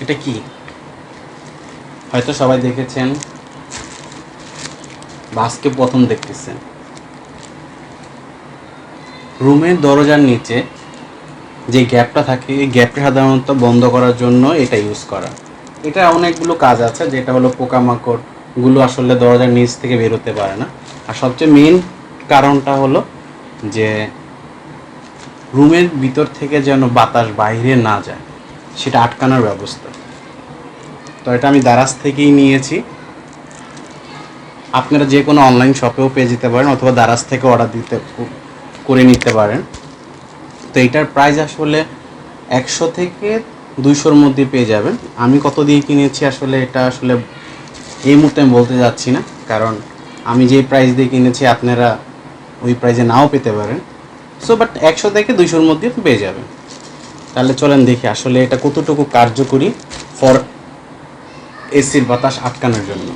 এটা কি? হয়তো সবাই দেখেছেন। বাসকে প্রথম দেখতেছেন। রুমের দরজার নিচে যে গ্যাপটা থাকে, এই গ্যাপটা সাধারণত বন্ধ করার জন্য এটা ইউজ করা। এটা অনেকগুলো কাজ আছে, যেটা হলো পোকামাকড়গুলো আসলে দরজার নিচ থেকে বেরোতে পারে না। আর সবচেয়ে মেন কারণটা হলো যে, রুমের ভিতর থেকে যেন বাতাস বাইরে না যায়। সেটা আটকানোর ব্যবস্থা। তো এটা আমি দারাজ থেকেই নিয়েছি। আপনারা যে কোনো অনলাইন শপেও পেয়ে যেতে পারেন অথবা দারাজ থেকে অর্ডার দিতে করে নিতে পারেন। তো এটার প্রাইস আসলে একশো থেকে দুইশোর মধ্যে পেয়ে যাবেন। আমি কত দিয়ে কিনেছি আসলে এটা আসলে এই মুহূর্তে আমি বলতে যাচ্ছি না। কারণ আমি যে প্রাইস দিয়ে কিনেছি আপনারা ওই প্রাইসে নাও পেতে পারেন। সো বাট একশো থেকে দুইশোর মধ্যে পেয়ে যাবেন। তাহলে চলেন দেখি আসলে এটা কতটুকু কার্যকরী ফর এসির বাতাস আটকানোর জন্য।